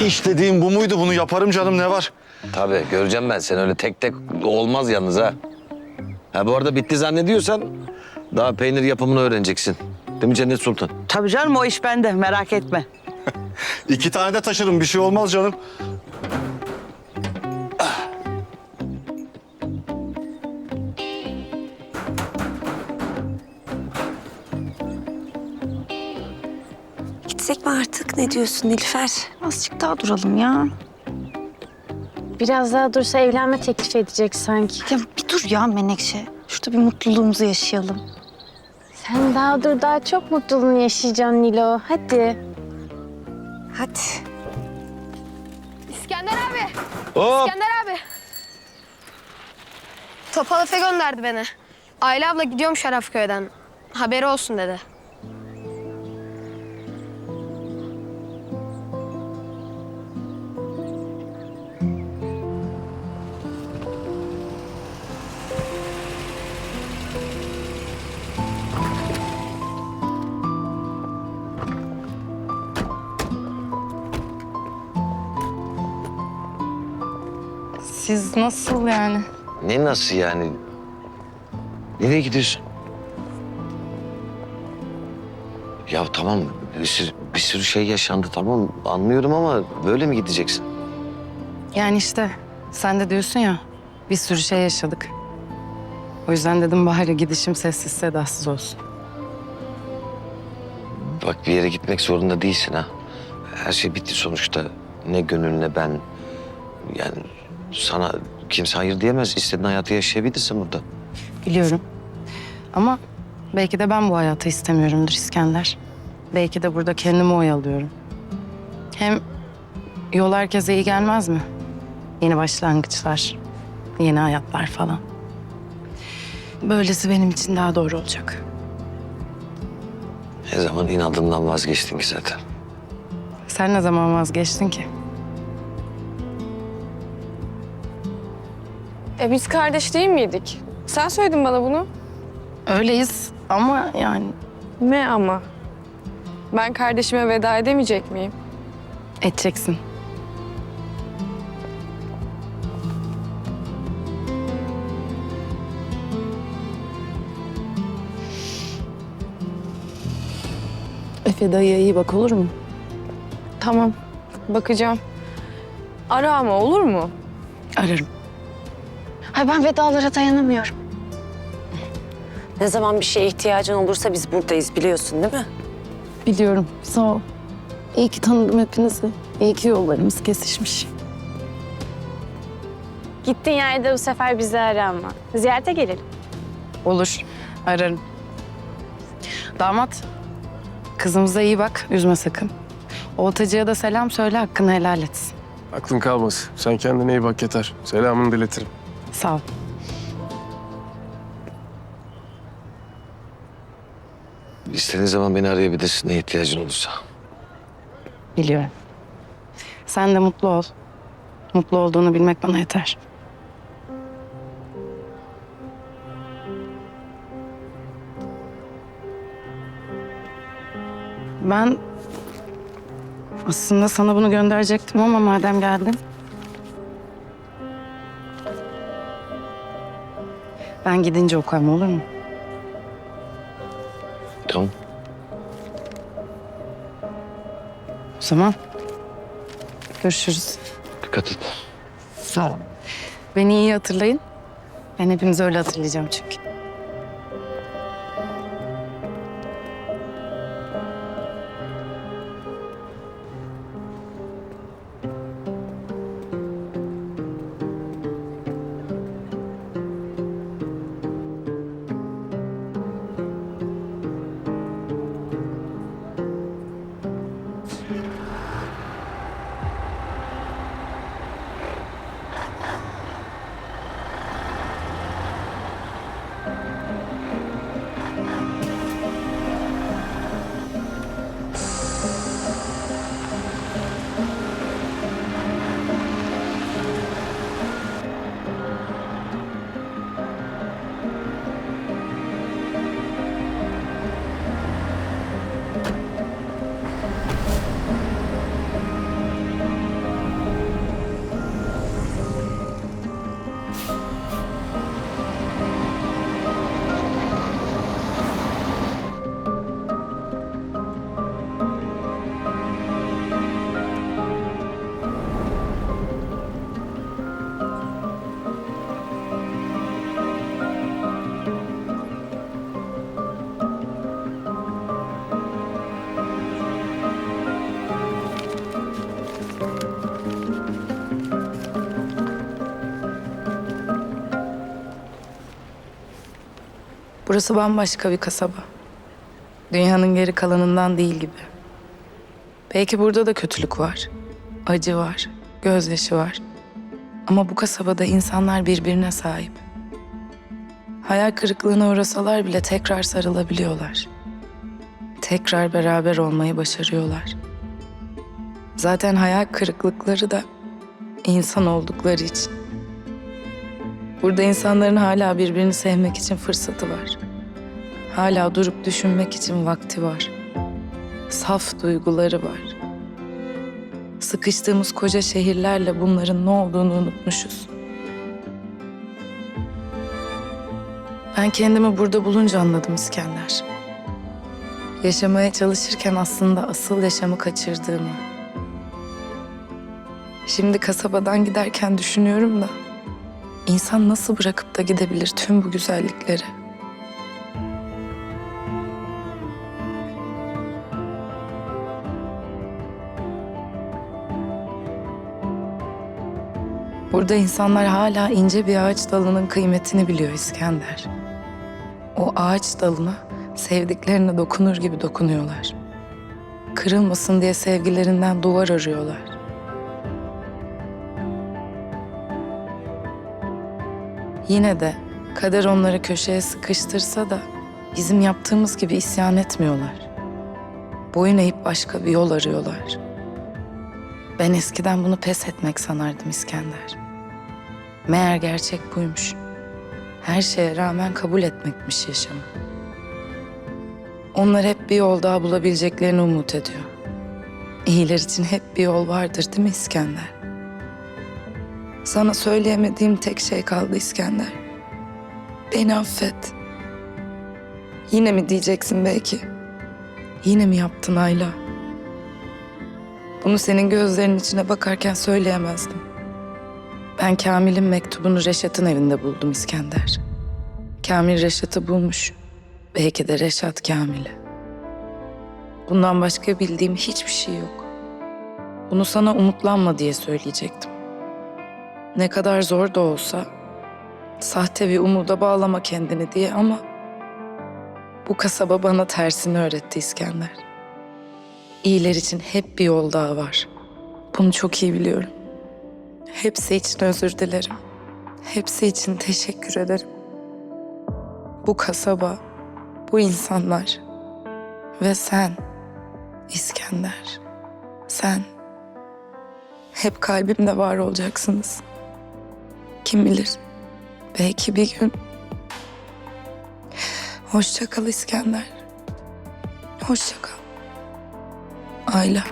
İş dediğim bu muydu? Bunu yaparım canım ne var? Tabii göreceğim ben seni öyle tek tek olmaz yalnız ha. Ha bu arada bitti zannediyorsan daha peynir yapımını öğreneceksin. Değil mi Cennet Sultan? Tabii canım o iş bende merak etme. İki tane de taşırım bir şey olmaz canım. Gitsek mi artık? Ne diyorsun Nilüfer? Azıcık daha duralım ya. Biraz daha dursa evlenme teklif edecek sanki. Ya bir dur ya Menekşe. Şurada bir mutluluğumuzu yaşayalım. Sen daha dur, daha çok mutluluğunu yaşayacaksın Nilo. Hadi. Hadi. İskender abi. Hop! İskender abi. Topal Efe gönderdi beni. Ayla abla gidiyorum Şarafköy'den. Haberi olsun dedi. Siz nasıl yani? Ne nasıl yani? Nereye gidiyorsun? Ya tamam bir sürü, bir sürü şey yaşandı tamam anlıyorum ama böyle mi gideceksin? Yani işte sen de diyorsun ya bir sürü şey yaşadık. O yüzden dedim bari gidişim sessiz sedasız olsun. Bak bir yere gitmek zorunda değilsin ha. Her şey bitti sonuçta. Ne gönül ne ben. Yani sana kimse hayır diyemez. İstediğin hayatı yaşayabilirsin burada. Biliyorum. Ama belki de ben bu hayatı istemiyorumdur İskender. Belki de burada kendimi oyalıyorum. Hem yol herkese iyi gelmez mi? Yeni başlangıçlar, yeni hayatlar falan. Böylesi benim için daha doğru olacak. Ne zaman inadından vazgeçtin ki zaten. Sen ne zaman vazgeçtin ki? E biz kardeş değil miydik? Sen söyledin bana bunu. Öyleyiz ama yani Ne ama? Ben kardeşime veda edemeyecek miyim? edeceksin. Efe dayıya iyi bak olur mu? Tamam, bakacağım. Ara ama olur mu? Ararım. Ay ben vedalara dayanamıyorum. Ne zaman bir şeye ihtiyacın olursa biz buradayız biliyorsun değil mi? Biliyorum. Sağ ol. İyi ki tanıdım hepinizi. İyi ki yollarımız kesişmiş. Gittiğin yerde bu sefer bizi ara ama. Ziyarete gelelim. Olur. Ararım. Damat. Kızımıza iyi bak. Üzme sakın. Oltacıya da selam söyle hakkını helal etsin. Aklın kalmasın. Sen kendine iyi bak yeter. Selamını diletirim. Sağ ol. İstediğin zaman beni arayabilirsin ne ihtiyacın olursa. Biliyorum. Sen de mutlu ol. Mutlu olduğunu bilmek bana yeter. Ben aslında sana bunu gönderecektim ama madem geldin. Ben gidince okurum olur mu? Tamam. O zaman görüşürüz. Dikkat et. Sağ ol. Beni iyi hatırlayın. Ben hepinizi öyle hatırlayacağım çünkü. Burası bambaşka bir kasaba. Dünyanın geri kalanından değil gibi. Belki burada da kötülük var. Acı var, gözyaşı var. Ama bu kasabada insanlar birbirine sahip. Hayal kırıklığına uğrasalar bile tekrar sarılabiliyorlar. Tekrar beraber olmayı başarıyorlar. Zaten hayal kırıklıkları da insan oldukları için. Burada insanların hala birbirini sevmek için fırsatı var. Hala durup düşünmek için vakti var. Saf duyguları var. Sıkıştığımız koca şehirlerle bunların ne olduğunu unutmuşuz. Ben kendimi burada bulunca anladım İskender. Yaşamaya çalışırken aslında asıl yaşamı kaçırdığımı. Şimdi kasabadan giderken düşünüyorum da insan nasıl bırakıp da gidebilir tüm bu güzellikleri? Burada insanlar hala ince bir ağaç dalının kıymetini biliyor İskender. O ağaç dalına sevdiklerine dokunur gibi dokunuyorlar. Kırılmasın diye sevgilerinden duvar örüyorlar. Yine de kader onları köşeye sıkıştırsa da bizim yaptığımız gibi isyan etmiyorlar. Boyun eğip başka bir yol arıyorlar. Ben eskiden bunu pes etmek sanardım İskender. Meğer gerçek buymuş. Her şeye rağmen kabul etmekmiş yaşamı. Onlar hep bir yol daha bulabileceklerini umut ediyor. İyiler için hep bir yol vardır değil mi İskender? Sana söyleyemediğim tek şey kaldı İskender. Beni affet. Yine mi diyeceksin belki? Yine mi yaptın Ayla? Bunu senin gözlerinin içine bakarken söyleyemezdim. Ben Kamil'in mektubunu Reşat'ın evinde buldum İskender. Kamil Reşat'ı bulmuş. Belki de Reşat Kamil'i. Bundan başka bildiğim hiçbir şey yok. Bunu sana umutlanma diye söyleyecektim. Ne kadar zor da olsa sahte bir umuda bağlama kendini diye ama bu kasaba bana tersini öğretti İskender. İyiler için hep bir yol daha var. Bunu çok iyi biliyorum. Hepsi için özür dilerim. Hepsi için teşekkür ederim. Bu kasaba, bu insanlar ve sen İskender. Sen hep kalbimde var olacaksınız. Kim bilir belki bir gün. Hoşça kal İskender. Hoşça kal. Ayla.